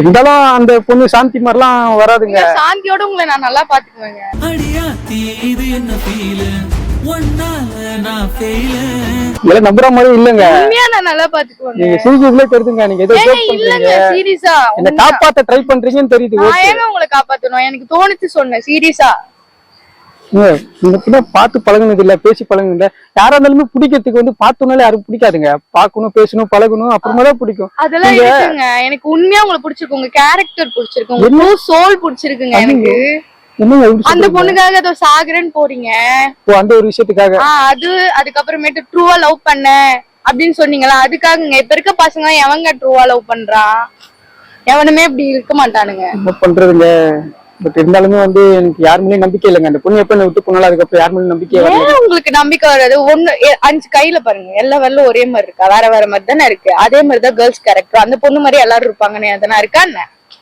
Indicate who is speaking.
Speaker 1: இருந்தாலும் அந்த பொண்ணு சாந்தி மாதிரிலாம் வராதுங்க.
Speaker 2: சாந்தியோட உங்களை நான் நல்லா பாத்துக்குவேங்க
Speaker 1: இதெல்லாம் நம்புற மாதிரி இல்லங்க.
Speaker 2: உண்மையா நான் நல்லா பாத்துக்குவேங்க
Speaker 1: நீங்க தெரியுதுங்க நீங்க ஏதோ
Speaker 2: இல்லங்க சீரியஸா
Speaker 1: என்ன காப்பாத்த ட்ரை பண்றீங்கன்னு தெரியுது
Speaker 2: நான் ஏங்க உங்களை காப்பாத்தணும்? எனக்கு தோணுச்சு சொன்னேன் சீரியஸா
Speaker 1: பார்த்து பழகுனது இல்ல பேசி பழகுனது இல்ல யாரா இருந்தாலுமே பிடிக்கிறதுக்கு வந்து பார்த்தோன்னாலே யாரும் பிடிக்காதுங்க. பார்க்கணும் பேசணும் பழகணும் அப்புறமா தான் பிடிக்கும்.
Speaker 2: அதெல்லாம் இருக்குங்க. எனக்கு உண்மையா உங்களை பிடிச்சிருக்கு. உங்க கேரக்டர் பிடிச்சிருக்கு. உங்க சோல் பிடிச்சிருக்குங்க எனக்கு. அந்த? பொண்ணுக்காக ஏதோ சாகுறேன்னு போறீங்க.
Speaker 1: அந்த ஒரு விஷயத்துக்காக.
Speaker 2: அது அதுக்கப்புறமேட்டு ட்ரூவா லவ் பண்ண அப்படின்னு சொன்னீங்களா அதுக்காகங்க. இப்ப இருக்க பசங்க எவங்க ட்ரூவா லவ் பண்றான் எவனுமே இப்படி இருக்க மாட்டானுங்க.
Speaker 1: பண்றதுங்க? பட் இருந்தாலுமே வந்து எனக்கு யார் மேலயும் நம்பிக்கை இல்லைங்க. அந்த பொண்ணு எப்ப என்ன விட்டு போனாலும் அதுக்கப்புறம் யார் மேலும் நம்பிக்கை வரல
Speaker 2: ஏன் உங்களுக்கு நம்பிக்கை வராது? ஒண்ணு எ- அஞ்சு கையில பாருங்க. எல்லா வரலும் ஒரே மாதிரி இருக்கா? வேற வேற மாதிரி தானே இருக்கு? அதே மாதிரி தான் கேர்ள்ஸ் கேரக்டர் அந்த பொண்ணு மாதிரி எல்லாரும் இருப்பாங்கன்னு எதனா இருக்கா என்ன?